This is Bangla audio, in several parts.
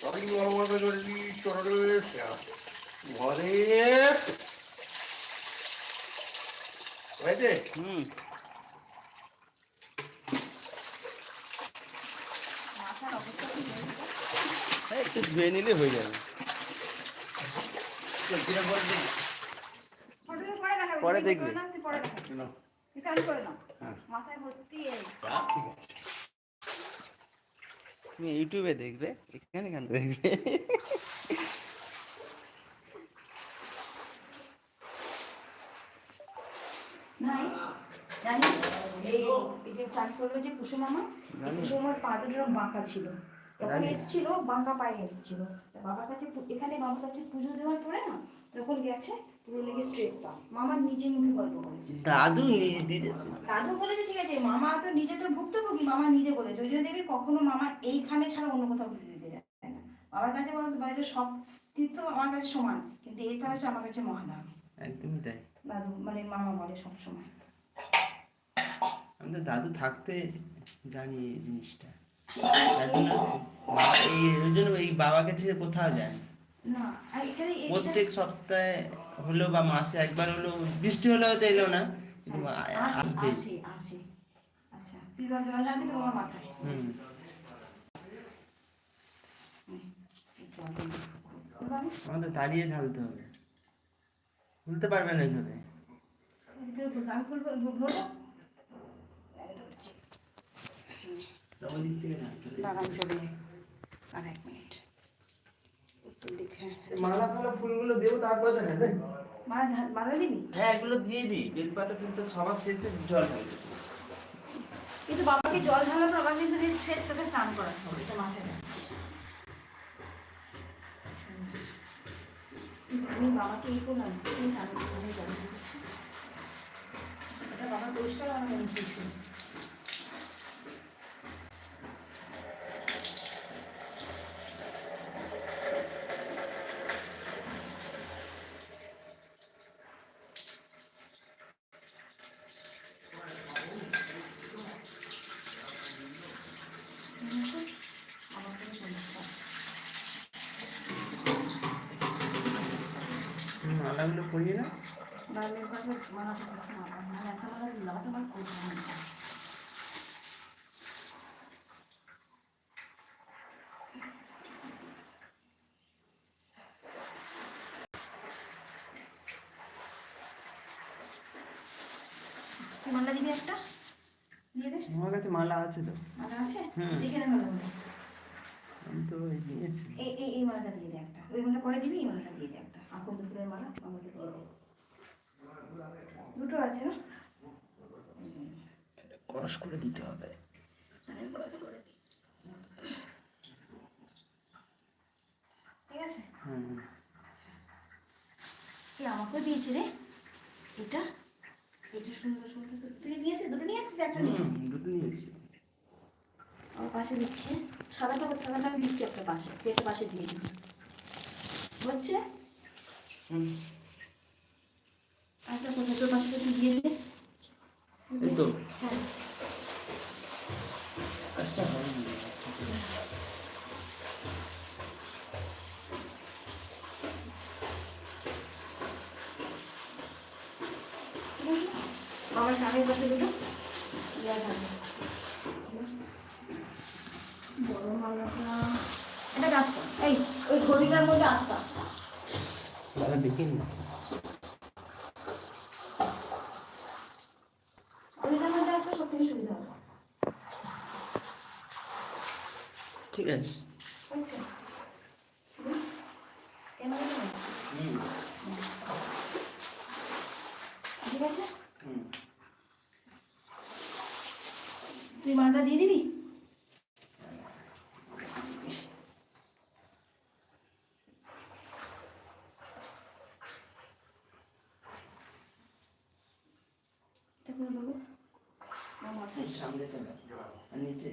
সবই নরমাল করে চড়ে ঘরে হয়েছে? হুম। একটু ধুয়ে নিলে হয়ে যাবে। পরে দেখাবো, পরে ভিডিও দেখবে। করে তুমি ইউটিউবে দেখবে এখানে কেন দেখবে জানিস, এই যে চাষ করল যে পা দুটো বাঁকা ছিল। যখন। বাঁকা পায়ে এসছিল। তা বাবার কাছে এখানে বাবার কাছে পুজো দেওয়ার পরে না, যখন গেছে, পুরো লেগে straight পা। মামার নিজে মুখে গল্প করেছে। দাদু নিজ দাদু বলেছে ঠিক আছে মামা তো নিজে তো ভুক্তভোগী মামা নিজে বলেছে ওই জন্য দেখবি কখনো মামা এইখানে ছাড়া অন্য কোথাও পুজো দিতে যায় না বাবার কাছে বলতে পারে সব তীর্থ আমার কাছে সমান কিন্তু এটা হচ্ছে আমার কাছে মহাদান একদমই তাই দাদু মানে মামা বলে সব সময় আমি তো দাদু থাকতে জানি এই জিনিসটা এই জন্য এই বাবাকে ছেড়ে কোথাও যায় না। প্রত্যেক সপ্তাহে হলো বা মাসে একবার হলো বৃষ্টি হলে হয়তো এলো না আসবে। আসে আসে। আচ্ছা তো আমাদের দাঁড়িয়ে ঢালতে হবে। খুলতে পারবে না এইভাবে। দাঁড়ান চলে আর এক মিনিট। মালা ফালা ফুলগুলো দেবো তারপরে তো নেবে মারা দিবি? হ্যাঁ এগুলো দিয়ে দিই। বেলপাতা কিন্তু সবার শেষে জল কিন্তু বাবাকে জল ঢালার পর ফের তোকে স্নান করাতে হবে এটা মাথায়। আমি বাবাকে এই করলাম বাবার পরিষ্কার আমার কোনো সমস্যা নেই। হুম, মালাগুলো পরিয়ে না মালা দিবি একটা? দিয়ে দে। আমার কাছে মালা আছে তো। মালা আছে? দেখে নে আমি তো নিয়েছি। এই এই এই মালাটা দিয়ে দে একটা। ওই মালা পরে দিবি এই মালাটা দিয়ে দে মালা আমাকে দিয়ে দে দুটো আছে না ক্রস করে দিতে হবে। আমি ক্রস করে দিই। ঠিক আছে? এই আমাকেও দিয়েছে রে। এটা এটা সুন্দর সুন্দর। তুই নিয়ে এসেছিস দুটো নিয়ে এসেছিস একটা নিয়ে এসেছিস দুটো নিয়েছি। আমার পাশে দিচ্ছে। সাদাটা সাদাটা আমি দিচ্ছি একটা পাশে। একটা পাশে দিয়ে দিবি। হচ্ছে? হুম একটা তোর পাশে তুই দিয়ে দে। এই তো। হ্যাঁ। আচ্ছা। ঠিক আছে পাশে দুটো। ইয়া বড় মালাটা। কাজ এই ওই ঘড়িটার মধ্যে আটকা সুবিধা হবে ঠিক আছে তুই মালটা দিয়ে দিবি এটা করে দেবো আর নিচে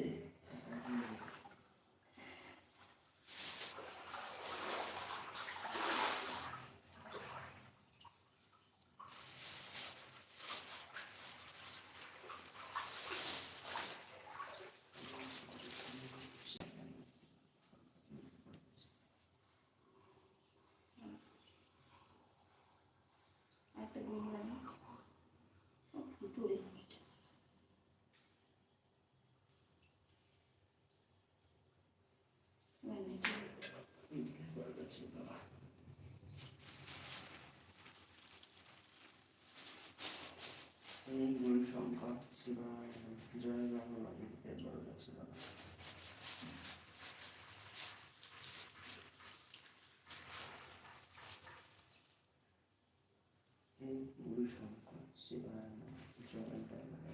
গেছি বাবা এই গুরু শঙ্কর শিবায়। জয় বাবা বাবা বড় গেছি বাবা গুরু শঙ্কর শিবায়। জয় বাবা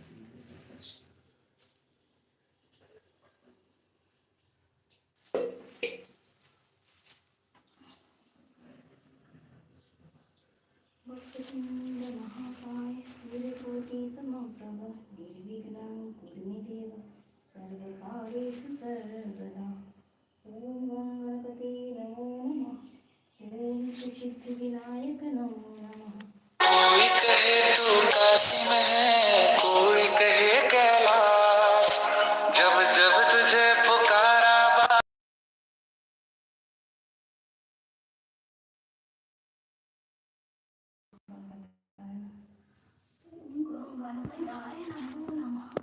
सर्वकार्येषु सर्वदा ॐ गणपते नमो नमः ॐ सुसिद्धिविनायक नमो नमः कोई जब जब तुझे पुकारा नमो नमः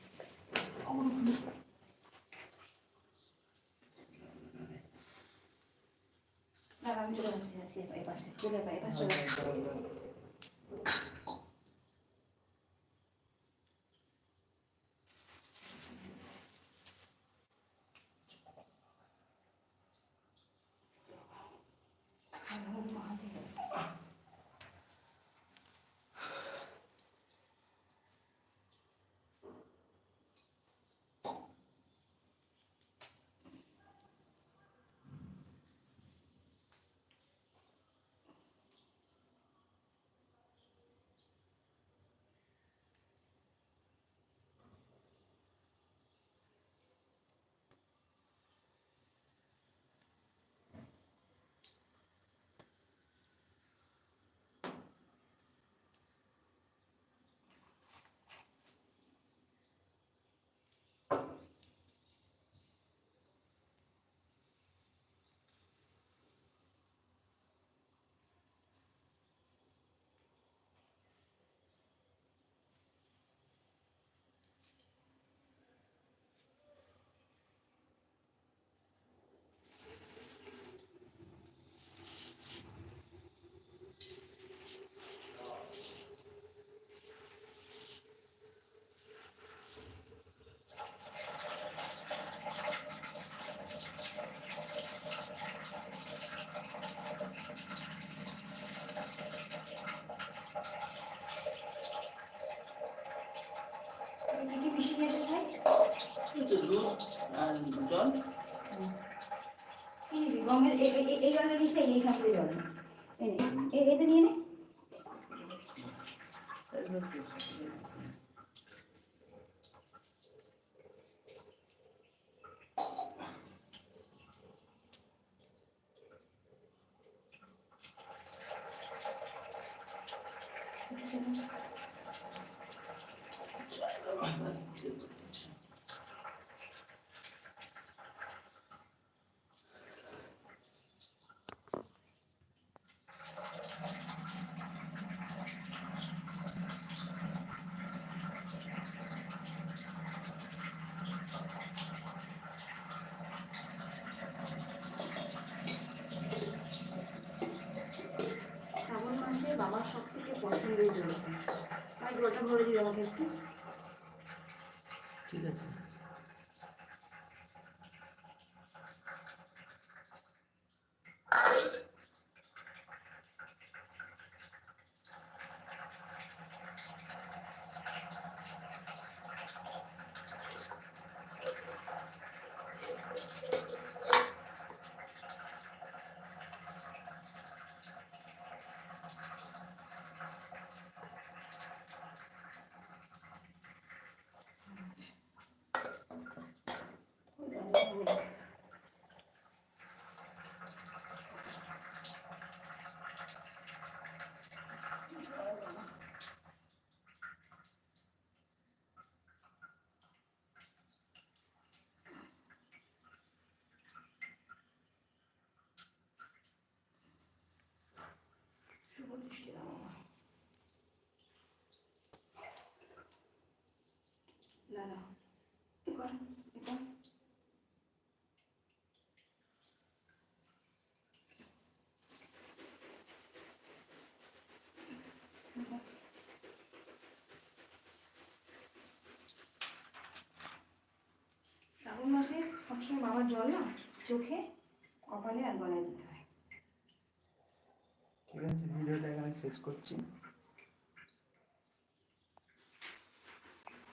আমি চলে আসছি আসি এই পাশে চলে পাই পাশে চলে আসি। হর হর মহাদেব। এটা কি মিশিয়ে নিয়ে এসে খাই এই তো দুধ আর জল কি দিবি? গমের এই এই- এই জলটা নিস না, এইখান থেকে জল নে। এই নে, এ- এতে নিয়ে নে শ্রাবণ মাসে বাবার সব থেকে পছন্দের জল জলটা ভরে দিবি আমাকে একটু? ঠিক আছে। সবসময় বাবার জল না চোখে, কপালে আর গলায় দিতে হয়। ঠিক আছে, ভিডিওটা এখানে শেষ করছি।